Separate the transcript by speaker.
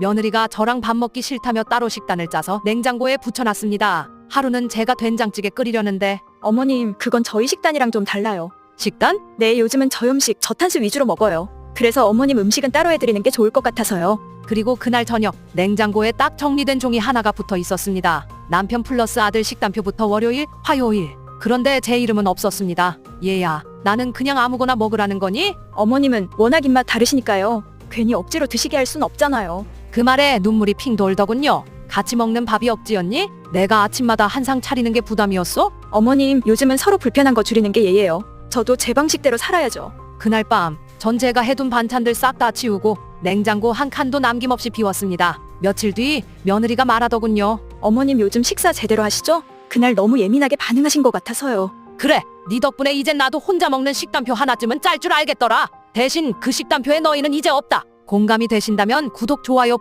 Speaker 1: 며느리가 저랑 밥 먹기 싫다며 따로 식단을 짜서 냉장고에 붙여놨습니다. 하루는 제가 된장찌개 끓이려는데
Speaker 2: 어머님, 그건 저희 식단이랑 좀 달라요.
Speaker 1: 식단?
Speaker 2: 네, 요즘은 저염식, 저탄수 위주로 먹어요. 그래서 어머님 음식은 따로 해드리는 게 좋을 것 같아서요.
Speaker 1: 그리고 그날 저녁 냉장고에 딱 정리된 종이 하나가 붙어 있었습니다. 남편 플러스 아들 식단표부터 월요일, 화요일. 그런데 제 이름은 없었습니다. 얘야, 나는 그냥 아무거나 먹으라는 거니?
Speaker 2: 어머님은 워낙 입맛 다르시니까요. 괜히 억지로 드시게 할 순 없잖아요.
Speaker 1: 그 말에 눈물이 핑 돌더군요. 같이 먹는 밥이 억지였니? 내가 아침마다 한 상 차리는 게 부담이었어?
Speaker 2: 어머님, 요즘은 서로 불편한 거 줄이는 게 예예요. 저도 제 방식대로 살아야죠.
Speaker 1: 그날 밤, 전 제가 해둔 반찬들 싹 다 치우고 냉장고 한 칸도 남김없이 비웠습니다. 며칠 뒤 며느리가 말하더군요.
Speaker 2: 어머님 요즘 식사 제대로 하시죠? 그날 너무 예민하게 반응하신 것 같아서요.
Speaker 1: 그래, 네 덕분에 이젠 나도 혼자 먹는 식단표 하나쯤은 짤 줄 알겠더라. 대신 그 식단표에 너희는 이제 없다. 공감이 되신다면 구독, 좋아요